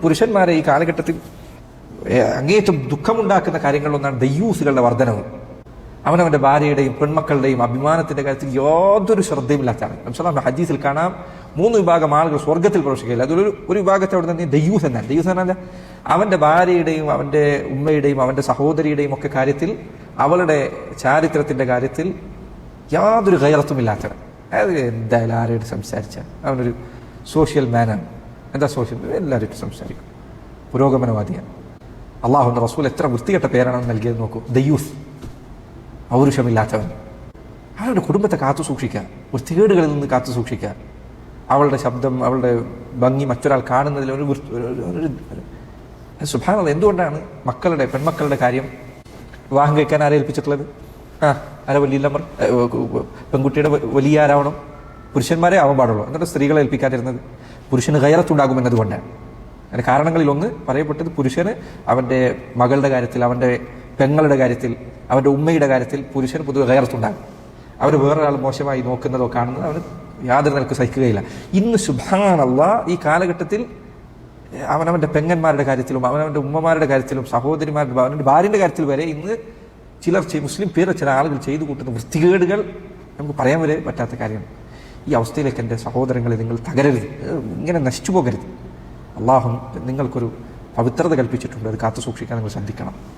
പുരുഷന്മാരെ ഈ കാലഘട്ടത്തിൽ അങ്ങേറ്റം ദുഃഖമുണ്ടാക്കുന്ന കാര്യങ്ങളിലൊന്നാണ് ദയ്യൂസുകളുടെ വർധനവ്. അവനവന്റെ ഭാര്യയുടെയും പെൺമക്കളുടെയും അഭിമാനത്തിന്റെ കാര്യത്തിൽ യാതൊരു ശ്രദ്ധയുമില്ലാത്തതാണ്. നബ്സലാം ഹജീസിൽ കാണാം മൂന്ന് വിഭാഗം ആളുകൾ സ്വർഗത്തിൽ പ്രവേശിക്കില്ല അതൊരു ഒരു വിഭാഗത്തെ അവിടെ നിന്ന് ദയ്യൂസ് എന്നാണ്. ദയ്യൂസ് എന്നാൽ അവന്റെ ഭാര്യയുടെയും അവന്റെ ഉമ്മയുടെയും അവന്റെ സഹോദരിയുടെയും ഒക്കെ കാര്യത്തിൽ അവളുടെ ചാരിത്രത്തിന്റെ കാര്യത്തിൽ യാതൊരു ഗൈറത്തുമില്ലാത്തവൻ അതായത് എന്തായാലും ആരോട് സംസാരിച്ച അവനൊരു സോഷ്യൽ മാനാണ് എന്താ സോഷ്യൽ എല്ലാവരും സംസാരിക്കും. പുരോഗമനവാദിയാണ്. അള്ളാഹുന്റെ റസൂൽ എത്ര വൃത്തികെട്ട പേരാണ് നൽകിയത് നോക്കൂ. The use. പൗരുഷമില്ലാത്തവൻ അവരുടെ കുടുംബത്തെ കാത്തു സൂക്ഷിക്കുക. വൃത്തികേടുകളിൽ നിന്ന് കാത്തു സൂക്ഷിക്കുക. അവളുടെ ശബ്ദം അവളുടെ ഭംഗി മറ്റൊരാൾ കാണുന്നതിൽ ഒരു- ഒരു- എന്തുകൊണ്ടാണ് മക്കളുടെ പെൺമക്കളുടെ കാര്യം വിവാഹം കഴിക്കാൻ ആരെ ഏൽപ്പിച്ചിട്ടുള്ളത്? ആ ആരാ വലിയ നമ്പർ പെൺകുട്ടിയുടെ വലിയ ആരാവണം? പുരുഷന്മാരെ ആവാൻ പാടുള്ളൂ. എന്നിട്ട് സ്ത്രീകളെ ഏൽപ്പിക്കാതിരുന്നത്? പുരുഷന് കയറത്തുണ്ടാകുമെന്നതുകൊണ്ടാണ് അതിന് കാരണങ്ങളിൽ ഒന്ന് പറയപ്പെട്ടത് പുരുഷന് അവന്റെ മകളുടെ കാര്യത്തിൽ അവന്റെ പെങ്ങളുടെ കാര്യത്തിൽ അവന്റെ ഉമ്മയുടെ കാര്യത്തിൽ പുരുഷന് പൊതുവെ കയറത്തുണ്ടാകും അവർ വേറൊരാൾ മോശമായി നോക്കുന്നതോ കാണുന്നതോ അവന് യാതൊരു നിലയ്ക്ക് സഹിക്കുകയില്ല. ഇന്ന് സുഭാനല്ല ഈ കാലഘട്ടത്തിൽ അവനവന്റെ പെങ്ങന്മാരുടെ കാര്യത്തിലും അവനവന്റെ ഉമ്മമാരുടെ കാര്യത്തിലും സഹോദരിമാരുടെ അവന്റെ ഭാര്യന്റെ കാര്യത്തിൽ വരെ ഇന്ന് ചിലർ മുസ്ലിം പേര് ചില ആളുകൾ ചെയ്തു കൂട്ടുന്ന വൃത്തികേടുകൾ നമുക്ക് പറയാൻ വരെ പറ്റാത്ത കാര്യമാണ്. ഈ അവസ്ഥയിലേക്ക് എന്റെ സഹോദരങ്ങളെ നിങ്ങൾ തകരരുത്. ഇങ്ങനെ നശിച്ചു പോകരുത്. അള്ളാഹു നിങ്ങൾക്കൊരു പവിത്രത കൽപ്പിച്ചിട്ടുണ്ട്. അത് കാത്തു സൂക്ഷിക്കാൻ നിങ്ങൾ ശ്രദ്ധിക്കണം.